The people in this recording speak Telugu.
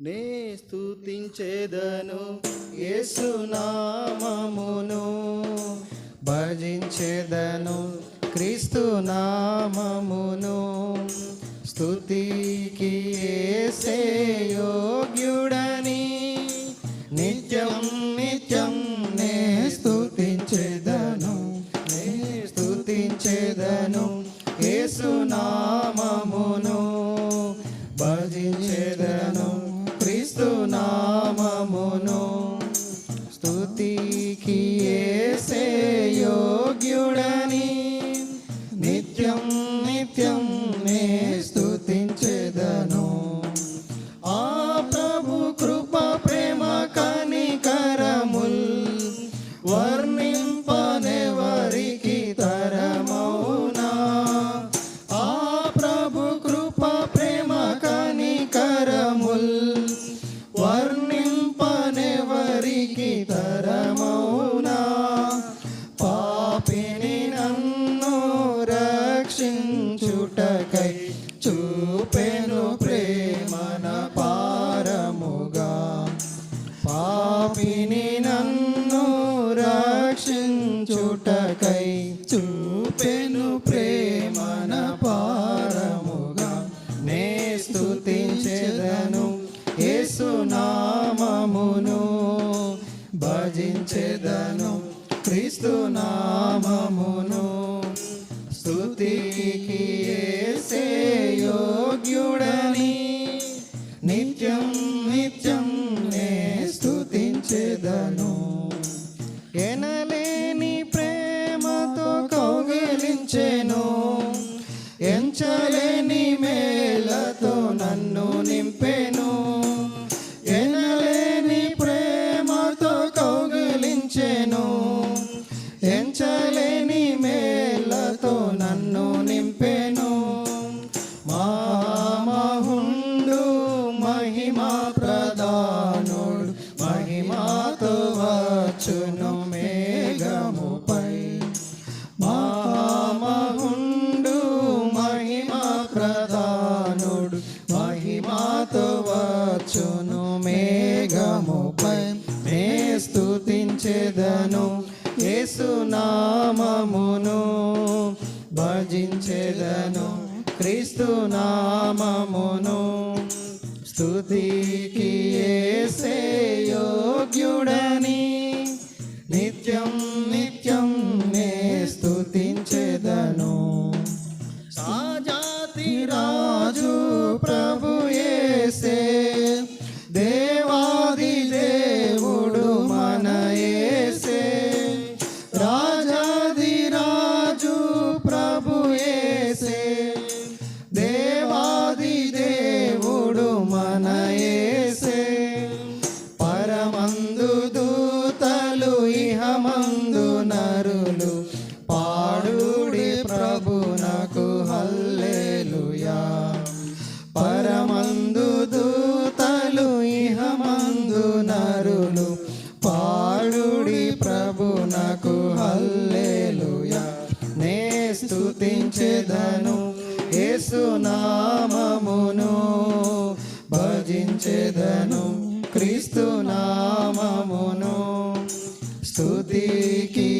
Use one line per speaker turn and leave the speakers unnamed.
నే స్తుతించేదను యేసునామమును భజించేదను క్రీస్తు నామమును. స్తుతికి ఏసే యోగ్యుడని నిత్యం నిత్యం నే స్థుతించేదను నే స్తుతించేదను యేసునామమును యోగ్యుడని నామమును భజించెదను. క్రీస్తు నామమును స్తుతికి ఏసే యోగ్యుడని నిత్యం నిత్యం నే స్తుతించెదను. ప్రధానుడు. మహిమాతో వచ్చును మేఘముపై. మామహుండు మహిమా ప్రధానుడు. మహిమాతో వచ్చును మేఘముపై. నే స్థుతించేదను యేసునామమును భజించేదను క్రీస్తు నామమును. స్తుతికి యోగ్యుడ స్థుతించేదను. ఏసునామమును భజించేదను. క్రీస్తు నామమును స్థుతికి